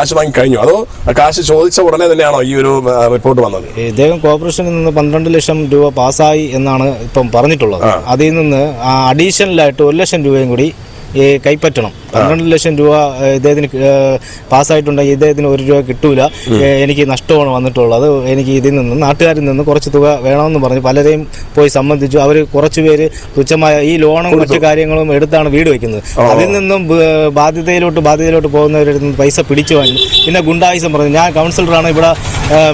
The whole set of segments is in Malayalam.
കാശ് വാങ്ങി കഴിഞ്ഞു അതോ കാശ് ചോദിച്ച ഉടനെ തന്നെയാണോ ഈ ഒരു റിപ്പോർട്ട് വന്നത്? ഇദ്ദേഹം കോർപ്പറേഷനിൽ നിന്ന് പന്ത്രണ്ട് ലക്ഷം രൂപ പാസ്സായി എന്നാണ് ഇപ്പം പറഞ്ഞിട്ടുള്ളത്. അതിൽ നിന്ന് അഡീഷണലായിട്ട് ഒരു ലക്ഷം രൂപയും കൂടി കൈപ്പറ്റണം. പന്ത്രണ്ട് ലക്ഷം രൂപ ഇദ്ദേഹത്തിന് പാസ്സായിട്ടുണ്ടെങ്കിൽ ഇദ്ദേഹത്തിന് ഒരു രൂപ കിട്ടൂല. എനിക്ക് നഷ്ടമാണ് വന്നിട്ടുള്ളത്. എനിക്ക് ഇതിൽ നിന്ന് നാട്ടുകാരിൽ നിന്ന് കുറച്ച് തുക വേണമെന്ന് പറഞ്ഞു. പലരെയും പോയി സംബന്ധിച്ചു. അവർ കുറച്ച് പേര് തുച്ഛമായ ഈ ലോണും മറ്റു കാര്യങ്ങളും എടുത്താണ് വീട് വെക്കുന്നത്. അതിൽ നിന്നും ബാധ്യതയിലോട്ട് ബാധ്യതയിലോട്ട് പോകുന്നവരുടെ നിന്ന് പൈസ പിടിച്ചു വാങ്ങി. പിന്നെ ഗുണ്ടായുസം പറഞ്ഞു ഞാൻ കൗൺസിലറാണ്. ഇവിടെ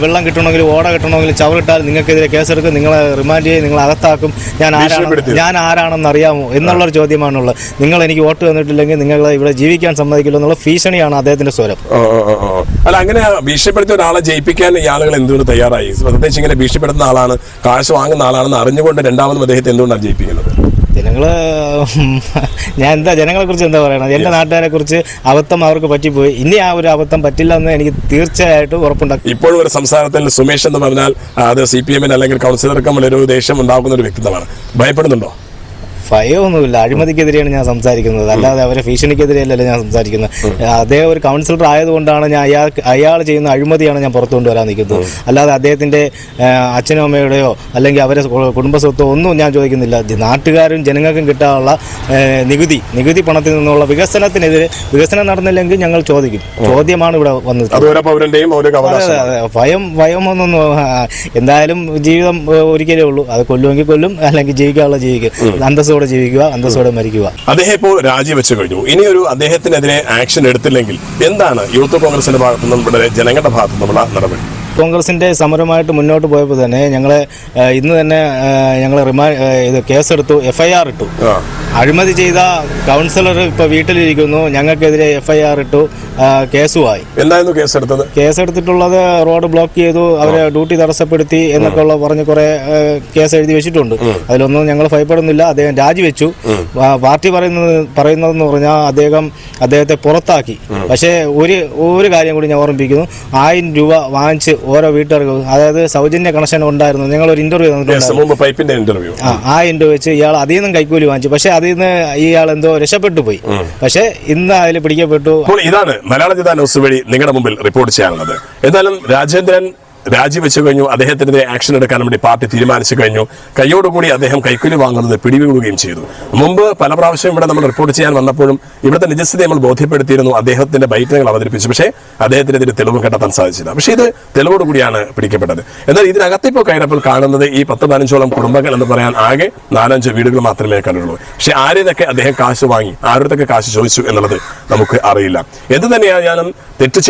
വെള്ളം കിട്ടണമെങ്കിൽ ഓട കിട്ടണമെങ്കിൽ ചവറിട്ടാൽ നിങ്ങൾക്കെതിരെ കേസെടുക്കും. നിങ്ങളെ റിമാൻഡ് ചെയ്യും. നിങ്ങളെ അകത്താക്കും. ഞാൻ ആരാണ്. ഞാൻ ആരാണെന്ന് അറിയാമോ എന്നുള്ളൊരു ചോദ്യമാണുള്ളത്. നിങ്ങൾ എനിക്ക് വോട്ട് തന്നിട്ടില്ലെങ്കിൽ നിങ്ങളെ ഇവിടെ ജീവിക്കാൻ സമ്മതിക്കില്ല എന്നുള്ള ഭീഷണിയാണ് അദ്ദേഹത്തിന്റെ സ്വരം. അല്ല അങ്ങനെ ഭീഷണിപ്പെടുത്തിയ ഒരാളെ ജയിപ്പിക്കാൻ ഈ ആളുകൾ എന്തുകൊണ്ട് തയ്യാറായി? പ്രത്യേകിച്ച് ഇങ്ങനെ ഭീഷണിപ്പെടുത്തുന്ന ആളാണ് കാശ് വാങ്ങുന്ന ആളാണെന്ന് അറിഞ്ഞുകൊണ്ട് രണ്ടാമതും അദ്ദേഹത്തെ എന്തുകൊണ്ടാണ് ജയിപ്പിക്കുന്നത്? ജനങ്ങൾ ഞാൻ എന്താ ജനങ്ങളെ കുറിച്ച് എന്താ പറയണത്? എന്റെ നാട്ടുകാരെ കുറിച്ച് അബദ്ധം അവർക്ക് പറ്റിപ്പോയി. ഇനി ആ ഒരു അബദ്ധം പറ്റില്ല എന്ന് എനിക്ക് തീർച്ചയായിട്ടും ഉറപ്പുണ്ടാക്കും. ഇപ്പോഴും ഒരു സംസ്ഥാനത്തിൽ സുമേഷ് എന്ന് പറഞ്ഞാൽ അത് സി പി എമ്മിന് അല്ലെങ്കിൽ കൗൺസിലർക്കും ഒരു ദേഷ്യം ഉണ്ടാക്കുന്ന ഒരു വ്യക്തിത്വമാണ്. ഭയപ്പെടുന്നുണ്ടോ? ഭയമൊന്നുമില്ല. അഴിമതിക്കെതിരെയാണ് ഞാൻ സംസാരിക്കുന്നത്. അല്ലാതെ അവരെ ഭീഷണിക്കെതിരെയല്ലല്ലോ ഞാൻ സംസാരിക്കുന്നത്. അദ്ദേഹം ഒരു കൗൺസിലർ ആയതുകൊണ്ടാണ് ഞാൻ അയാൾ അയാൾ ചെയ്യുന്ന അഴിമതിയാണ് ഞാൻ പുറത്തു കൊണ്ടുവരാൻ നിൽക്കുന്നത്. അല്ലാതെ അദ്ദേഹത്തിന്റെ ആ, അച്ഛനും അമ്മയുടെയോ അല്ലെങ്കിൽ അവരെ കുടുംബസ്വത്തോ കുടുംബ സ്വത്തോ ഒന്നും ഞാൻ ചോദിക്കുന്നില്ല. നാട്ടുകാരും ജനങ്ങൾക്കും കിട്ടാനുള്ള നികുതി നികുതി പണത്തിൽ നിന്നുള്ള വികസനത്തിനെതിരെ വികസനം നടന്നില്ലെങ്കിൽ ഞങ്ങൾ ചോദിക്കും. ചോദ്യമാണ് ഇവിടെ വന്നത്. ഭയം ഭയം ഒന്നും എന്തായാലും ജീവിതം ഒരിക്കലേ ഉള്ളൂ. അത് കൊല്ലുമെങ്കിൽ കൊല്ലും അല്ലെങ്കിൽ ജീവിക്കാനുള്ള ജീവിക്കും. അന്തസ്സോടെ ജീവിക്കുക അന്തസ്സോടെ മരിക്കുക. അദ്ദേഹം ഇപ്പോൾ രാജിവെച്ചു കഴിഞ്ഞു. ഇനിയൊരു അദ്ദേഹത്തിനെതിരെ ആക്ഷൻ എടുത്തില്ലെങ്കിൽ എന്താണ് യൂത്ത് കോൺഗ്രസിന്റെ ഭാഗത്തു നിന്നും ജനങ്ങളുടെ ഭാഗത്തു നിന്നുള്ള നടപടി? കോൺഗ്രസിന്റെ സമരമായിട്ട് മുന്നോട്ട് പോയപ്പോൾ തന്നെ ഞങ്ങളെ ഇന്ന് തന്നെ ഞങ്ങൾ റിമാൻഡ് ഇത് കേസെടുത്തു എഫ് ഐ ആർ ഇട്ടു. അഴിമതി ചെയ്ത കൗൺസിലർ ഇപ്പൊ വീട്ടിലിരിക്കുന്നു. ഞങ്ങൾക്കെതിരെ എഫ്ഐആർ ഇട്ടു. കേസുമായി. എന്തായിരുന്നു കേസെടുത്തത്? കേസെടുത്തിട്ടുള്ളത് റോഡ് ബ്ലോക്ക് ചെയ്തു. അവരെ ഡ്യൂട്ടി തടസ്സപ്പെടുത്തി എന്നൊക്കെ ഉള്ള പറഞ്ഞ് കുറെ കേസ് എഴുതി വെച്ചിട്ടുണ്ട്. അതിലൊന്നും ഞങ്ങൾ ഭയപ്പെടുന്നില്ല. അദ്ദേഹം രാജിവെച്ചു. പാർട്ടി പറയുന്നത് പറയുന്നതെന്ന് പറഞ്ഞാൽ അദ്ദേഹം അദ്ദേഹത്തെ പുറത്താക്കി. പക്ഷേ ഒരു ഒരു കാര്യം കൂടി ഞാൻ ഓർമ്മിപ്പിക്കുന്നു. ആയിരം രൂപ വാങ്ങിച്ച് ഓരോ വീട്ടുകാർക്ക് അതായത് സൗജന്യ കണക്ഷൻ ഉണ്ടായിരുന്നു. ഞങ്ങൾ ഒരു ഇന്റർവ്യൂ തന്നിട്ടുണ്ട് ആ ഇന്റർവ്യൂ ആ രൂപ വെച്ച് ഇയാൾ അതിൽ നിന്നും കൈക്കൂലി വാങ്ങിച്ചു. പക്ഷെ അതിൽ നിന്ന് ഇയാൾ എന്തോ രക്ഷപ്പെട്ടു പോയി. പക്ഷെ ഇന്ന് അതിൽ പിടിക്കപ്പെട്ടു. അപ്പോൾ ഇതാണ് മലയാള ജിതാ ന്യൂസ് വഴി നിങ്ങളുടെ മുമ്പിൽ റിപ്പോർട്ട് ചെയ്യാനുള്ളത്. എന്തായാലും രാജേന്ദ്രൻ രാജിവെച്ചു കഴിഞ്ഞു. അദ്ദേഹത്തിനെതിരെ ആക്ഷൻ എടുക്കാൻ വേണ്ടി പാർട്ടി തീരുമാനിച്ചു കഴിഞ്ഞു. കൈയോടുകൂടി അദ്ദേഹം കൈക്കൂലി വാങ്ങുന്നത് പിടിവിടുകയും ചെയ്തു. മുമ്പ് പല പ്രാവശ്യം ഇവിടെ നമ്മൾ റിപ്പോർട്ട് ചെയ്യാൻ വന്നപ്പോഴും ഇവിടുത്തെ നിജസ്ഥിതി നമ്മൾ ബോധ്യപ്പെടുത്തിയിരുന്നു. അദ്ദേഹത്തിന്റെ ബൈറ്റുകൾ അവതരിപ്പിച്ചു. പക്ഷേ അദ്ദേഹത്തിനെതിരെ തെളിവ് കണ്ടെത്താൻ സാധിച്ചില്ല. പക്ഷേ ഇത് തെളിവോടുകൂടിയാണ് പിടിക്കപ്പെട്ടത്. എന്നാൽ ഇതിനകത്ത് ഇപ്പോൾ കയറപ്പോൾ കാണുന്നത് ഈ പത്ത് പതിനഞ്ചോളം കുടുംബങ്ങൾ എന്ന് പറയാൻ ആകെ നാലഞ്ച് വീടുകൾ മാത്രമേ കണ്ടുള്ളൂ. പക്ഷെ ആരെയൊക്കെ അദ്ദേഹം കാശ് വാങ്ങി ആരുടെ കാശ് ചോദിച്ചു എന്നുള്ളത് നമുക്ക് അറിയില്ല. എന്ത് തന്നെയായാലും തെറ്റ്